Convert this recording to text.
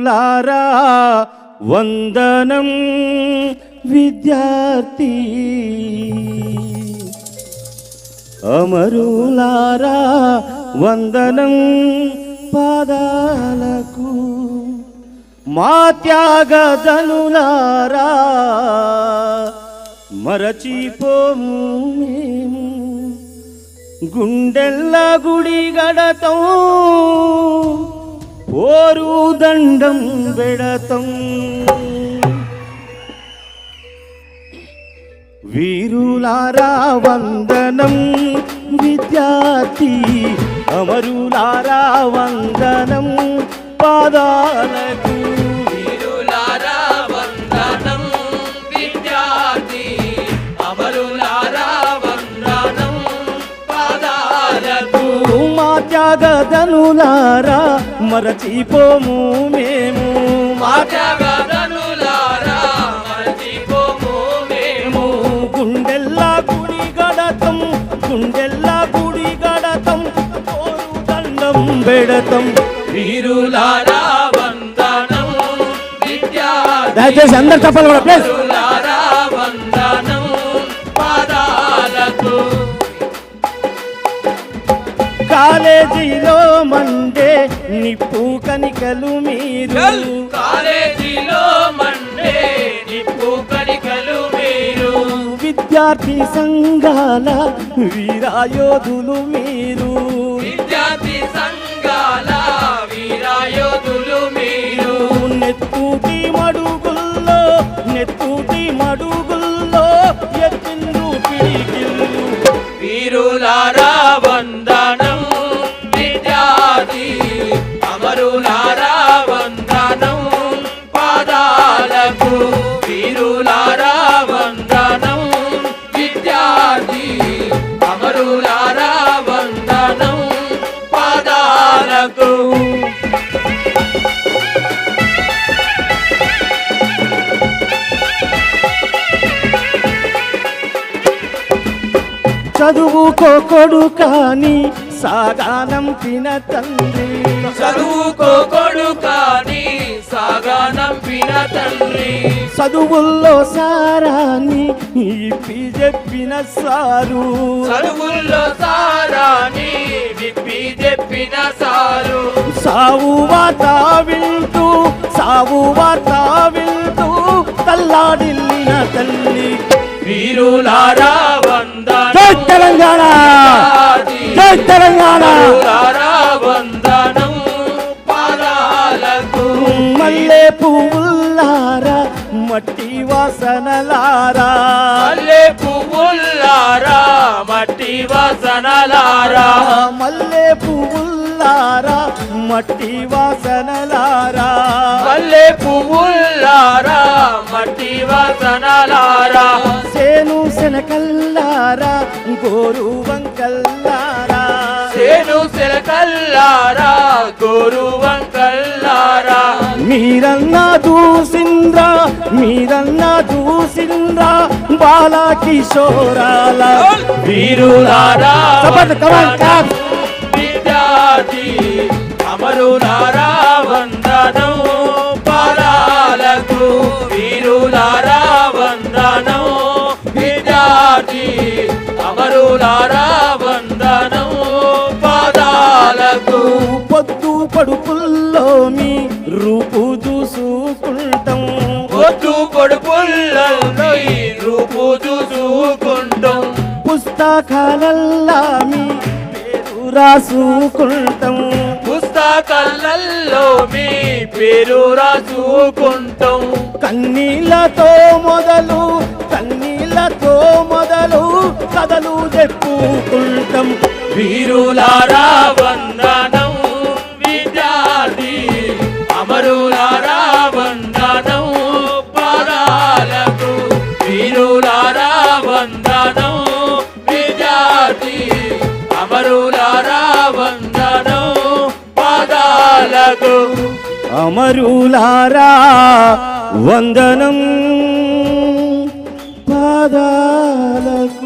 వీరులారా వందనం విద్యార్థి. అమరులారా వందనం పాదాలకు. మా త్యాగదనులారా మరచిపోము మేము. గుండెల్ల గుడి గడతం ఓరు దండం వెడతం. వీరులారా వందనం విద్యార్థి అమరులారా వందనం పాదాలకు మా త్యాగదనులారా మరచిపోము మేము. మా త్యాగదనులారా మరచిపోము మేము. గుండెల్లా గుడి గడతం గుండెల్లా గుడి గడతం పోరు దండం బెడతం వీరులారా వందనం దయచేసి అందరు చెప్పాలి కూడా ప్లీజ్. వీరులారా వందనం. కాలేజీలో మండే నిప్పు కనికలు మీరు. కాలేజీలో మండే నిప్పు కణికలు మీరు. విద్యార్థి సంఘాల వీరాయోధులు మీరు. చదువుకో కొడుకాని సాగానం తిన తండ్రి. చదువుకో కొడుకాని సాగా నంపిన తండ్రి. చదువుల్లో సారాన్ని ఇప్పి చెప్పిన సారు. చదువుల్లో సారాని విప్పి చెప్పిన సారు. సావు వార్త వింటూ సావు వార్త వింటూ తల్లాడిల్లిన తల్లి. వీరులారా వందనం జై తెలంగాణ! జై తెలంగాణ! మల్లె పువ్వులారా మట్టి వాసనలారా. మల్లె పువ్వులారా మట్టి వాసనలారా. మల్లె పువ్వులారా మట్టి వాసనలారా. మల్లె పువ్వులారా మట్టి వాసనలారా. సేను శనకల్లారా గోరు వంకల్లారా. సేను సిలకల్లారా గోరు వంకల్లారా. మీరన్నా దూసింద్రా మీరన్నా దూసింద్రా బాలా కిషోరాల వీరులారా. చప్పట్లు, come on, అమరులారా వందనం పాదాలకు. పొద్దు పడుపుల్లో మీ రూపు చూసుకుంటాం. పొద్దు పొడుపుల్లో ఈ రూపు చూసుకుంటాం. పుస్తకాలల్లా మీ పేరు రాసుకుంటాం. పుస్తకాలలో మీ పేరు రాసుకుంటాం. కన్నీళ్ళతో మొదలు వీరులారా వందనం విద్యార్థి. అమరులారా వందనం పాదాలకు. వీరులారా వందనం విద్యార్థి. అమరులారా వందనం పదాలకు. అమరులారా వందనం పాదాలకు.